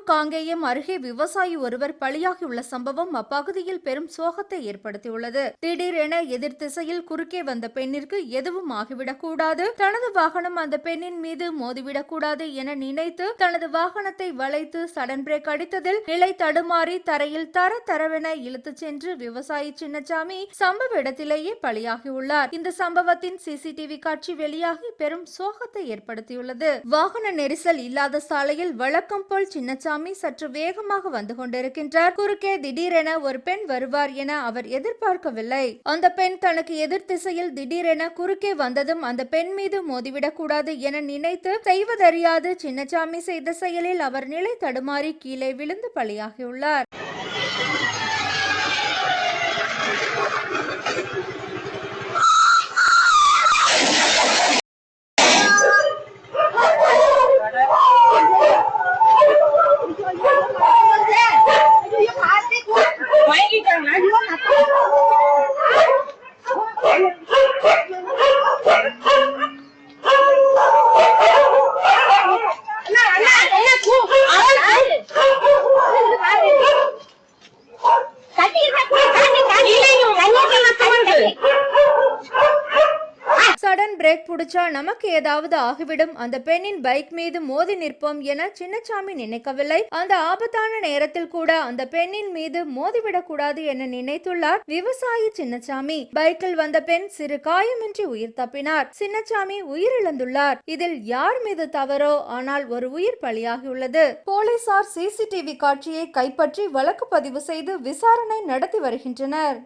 காங்கேயம் அருகே விவசாயி ஒருவர் பலியாகியுள்ள சம்பவம் அப்பகுதியில் பெரும் சோகத்தை ஏற்படுத்தியுள்ளது. திடீரென எதிர் திசையில் குறுக்கே வந்த பெண்ணிற்கு எதுவும் ஆகிவிடக்கூடாது. தனது வாகனம் அந்த பெண்ணின் மீது மோதிவிடக்கூடாது என நினைத்து தனது வாகனத்தை வளைத்து சடன் பிரேக் அடித்ததில் நிலை தடுமாறி தரையில் தர தரவென இழுத்துச் சென்று விவசாயி சின்னசாமி சம்பவ இடத்திலேயே பலியாகியுள்ளார். இந்த சம்பவத்தின் சிசிடிவி காட்சி வெளியாகி பெரும் சோகத்தை ஏற்படுத்தியுள்ளது. வாகன நெரிசல் இல்லாத சாலையில் வழக்கம் போல் பழனிசாமி சற்று வேகமாக வந்து கொண்டிருக்கின்றார். குறுக்கே திடீரென ஒரு பெண் வருவார் என அவர் எதிர்பார்க்கவில்லை. அந்த பெண் தனக்கு எதிர் திசையில் திடீரென குறுக்கே வந்ததும் அந்த பெண் மீது மோதிவிடக் கூடாது என நினைத்து செய்வதறியாது. சின்னசாமி செய்த செயலில் அவர் நிலை தடுமாறி கீழே விழுந்து பலியாகியுள்ளார். ¡Ay! பிரேக் புடிச்சா நமக்கு ஏதாவது ஆகிவிடும். அந்த பெண்ணின் பைக் மீது மோதி நிற்போம் என சின்னசாமி நினைக்கவில்லை. அந்த ஆபத்தான நேரத்தில் கூட அந்த பெண்ணின் மீது மோதிவிடக் கூடாது என நினைத்துள்ளார் விவசாயி சின்னசாமி பைக்கில் வந்த பெண் சிறு காயமின்றி உயிர் தப்பினார். சின்னசாமி உயிரிழந்துள்ளார். இதில் யார் மீது தவறோ ஆனால் ஒரு உயிர் பலியாகியுள்ளது. போலீசார் சிசிடிவி காட்சியை கைப்பற்றி வழக்கு பதிவு செய்து விசாரணை நடத்தி வருகின்றனர்.